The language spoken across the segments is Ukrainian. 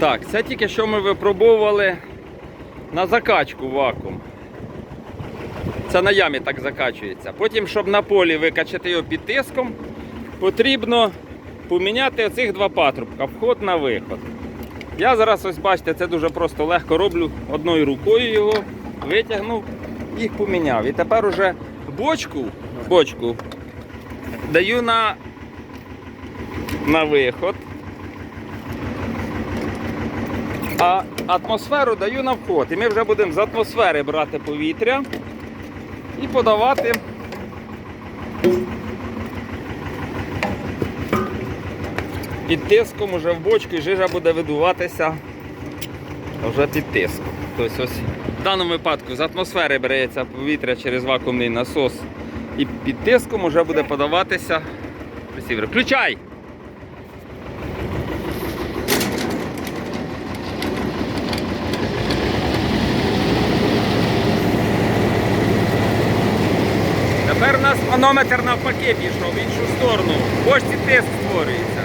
Так, це тільки що ми випробовували на закачку вакуум. Це на ямі так закачується. Потім, щоб на полі викачати його під тиском, потрібно поміняти оцих два патрубка, вход на виход. Я зараз ось бачите, це дуже просто легко роблю одною рукою його, витягнув, їх поміняв. І тепер уже бочку, бочку даю на, на виход. А атмосферу даю на вход. І ми вже будемо з атмосфери брати повітря і подавати. Під тиском уже в бочку і жижа буде видуватися вже під тиском. Тобто ось в даному випадку з атмосфери береться повітря через вакуумний насос і під тиском вже буде подаватися. Включай! Тепер у нас манометр навпаки пішов в іншу сторону. В бочці тиск створюється.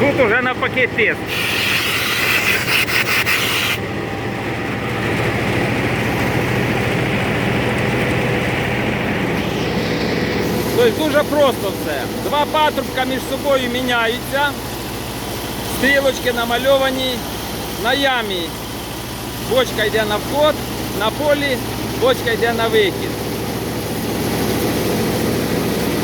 Тут уже навпаки тиск. Тобто дуже просто все. Два патрубка між собою міняються. Стрілочки намальовані на ямі. Бочка йде на вход, на полі бочка йде на вихід.